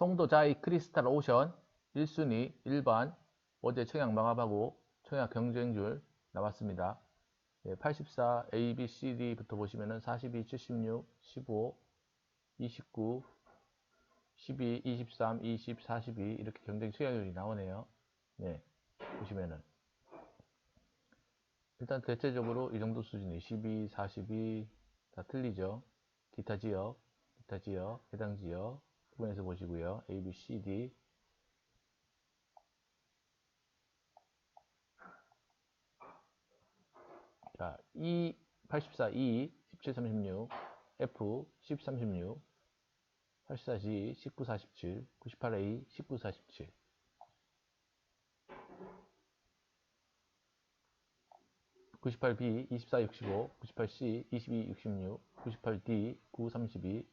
송도자이 크리스탈 오션 1순위 1번 어제 청약 망합하고 청약 경쟁률 나왔습니다. 예, 84 A, B, C, D부터 보시면은 42, 76, 15, 29, 12, 23, 20, 42 이렇게 경쟁 청약률이 나오네요. 네, 보시면은 일단 대체적으로 이 정도 수준이 12, 42 다 틀리죠. 기타 지역, 기타 지역, 해당 지역 부분에서 보시고요. A, B, C, D 자, E 84 E 17 36 F 10 36 84 G 19 47 98 A 19 47 98B 24 65 98C 22 66 98D 9 32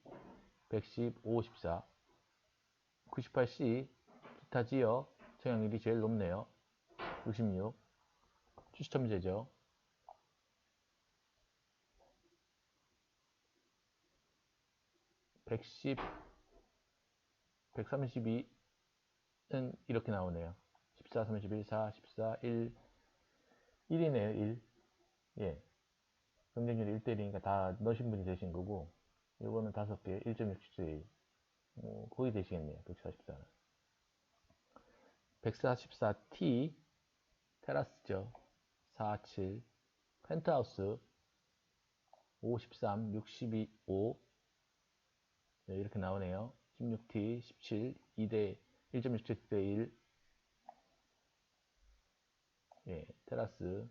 110 5 14 98C 기타 지역 청약률이 제일 높네요. 66 추첨제죠. 110 132는 이렇게 나오네요. 14 31 4 14 1 1이네요 1 예. 경쟁률이 1대1이니까 다 넣으신 분이 되신 거고, 이거는 5개, 1.67대 1. 어, 거의 되시겠네요. 144는. 144T, 테라스죠. 47, 펜트하우스, 53, 62, 5. 네, 이렇게 나오네요. 16T, 17, 2대, 1.67 대 1. 예, 테라스.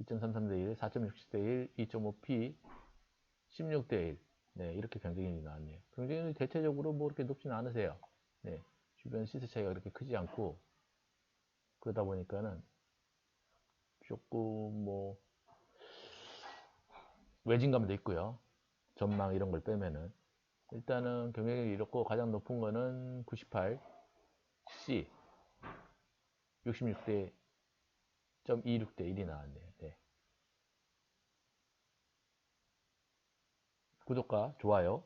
2.33 대 1, 4.67 대 1, 2.5p, 16 대 1. 네, 이렇게 경쟁률이 나왔네요. 경쟁률이 대체적으로 뭐 그렇게 높지는 않으세요. 네, 주변 시세 차이가 그렇게 크지 않고, 그러다 보니까는 조금 뭐, 외진감도 있고요. 전망 이런 걸 빼면은. 일단은 경쟁률이 이렇고 가장 높은 거는 98, C, 66대 0.26대 1이 나왔네요. 네. 구독과 좋아요